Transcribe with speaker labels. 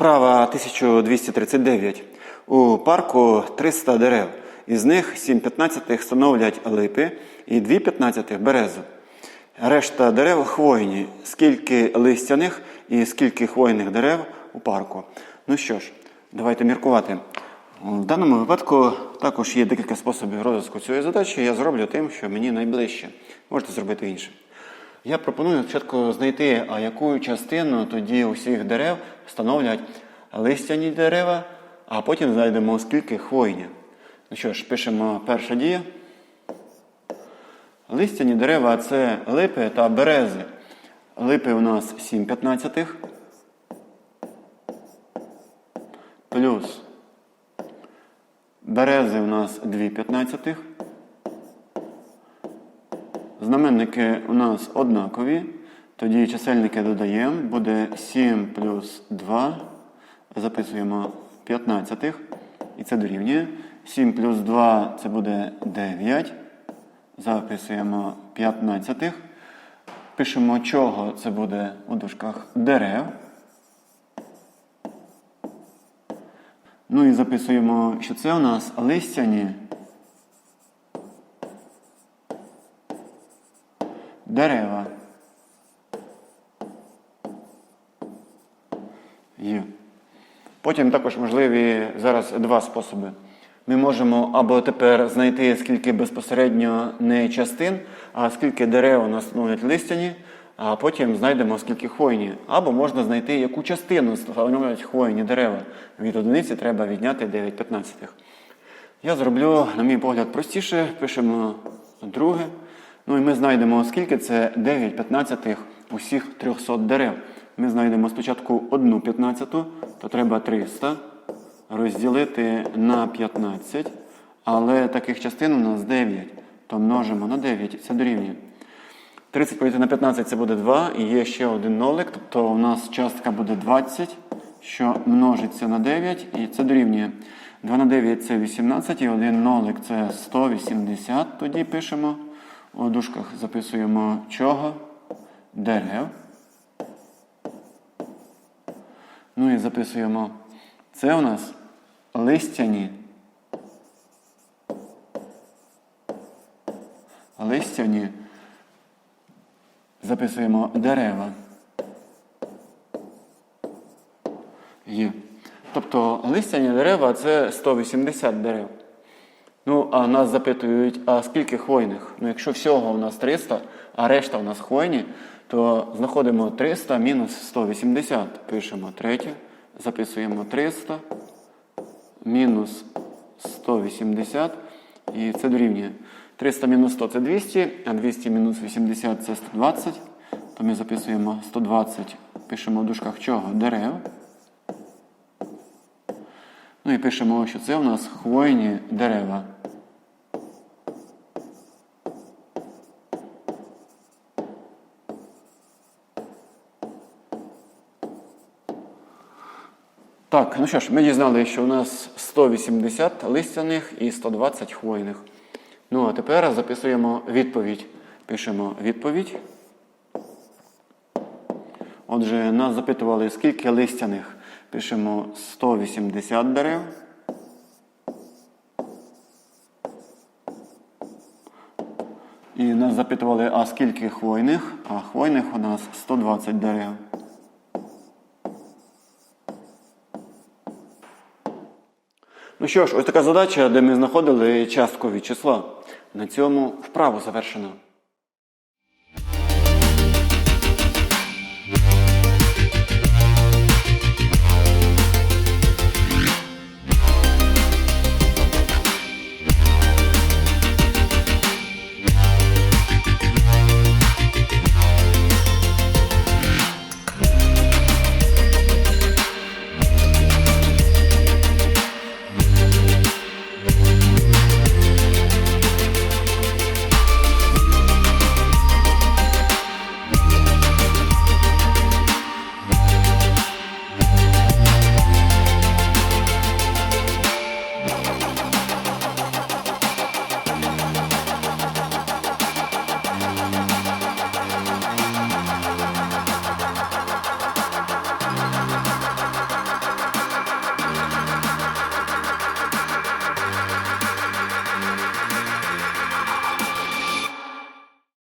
Speaker 1: Вправа 1239. У парку 300 дерев. Із них 7 п'ятнадцятих становлять липи і 2 п'ятнадцятих березу. Решта дерев хвойні. Скільки листяних і скільки хвойних дерев у парку. Ну що ж, давайте міркувати. В даному випадку також є декілька способів розвитку цієї задачі. Я зроблю тим, що мені найближче. Можете зробити інше. Я пропоную спочатку знайти, а яку частину тоді усіх дерев становлять листяні дерева, а потім знайдемо скільки хвойні. Ну що ж, пишемо перша дія. Листяні дерева це липи та берези. Липи у нас 7 п'ятнадцятих. Плюс берези у нас 2 п'ятнадцятих. Знаменники у нас однакові. Тоді чисельники додаємо. Буде 7 плюс 2. Записуємо 15. І це дорівнює. 7 плюс 2 це буде 9. Записуємо 15. Пишемо чого це буде у дужках дерев. Ну і записуємо, що це у нас листяні дерева. Є. Потім також можливі зараз два способи. Ми можемо або тепер знайти, скільки безпосередньо не частин, а скільки дерев у нас становлять листяні, а потім знайдемо, скільки хвойні. Або можна знайти, яку частину становлять хвойні дерева. Від одиниці треба відняти 9 п'ятнадцятих. Я зроблю, на мій погляд, простіше. Пишемо друге. Ну і ми знайдемо, скільки це 9 п'ятнадцятих усіх 300 дерев. Ми знайдемо спочатку одну п'ятнадцяту, то треба 300 розділити на 15. Але таких частин у нас 9. То множимо на 9, це дорівнює. 30 поділити на 15 це буде 2, і є ще один нолик, тобто у нас частка буде 20, що множиться на 9, і це дорівнює. 2 на 9 це 18, і один нолик це 180. Тоді пишемо. У дужках записуємо чого? Дерев. Ну і записуємо. Це у нас листяні. Листяні. Записуємо дерева. Є. Тобто листяні дерева це 180 дерев. Ну, а нас запитують, а скільки хвойних? Ну, якщо всього у нас 300, а решта у нас хвойні, то знаходимо 300 мінус 180. Пишемо третє, записуємо 300 мінус 180. І це дорівнює. 300 мінус 100 це 200, а 200 мінус 80 це 120. То ми записуємо 120, пишемо в дужках чого? Дерев. Ну і пишемо, що це у нас хвойні дерева. Так, ну що ж, ми дізналися, що у нас 180 листяних і 120 хвойних. Ну, а тепер записуємо відповідь. Пишемо відповідь. Отже, нас запитували, скільки листяних. Пишемо 180 дерев. І нас запитували, а скільки хвойних? А хвойних у нас 120 дерев. Ну що ж, ось така задача, де ми знаходили часткові числа. На цьому вправу завершено.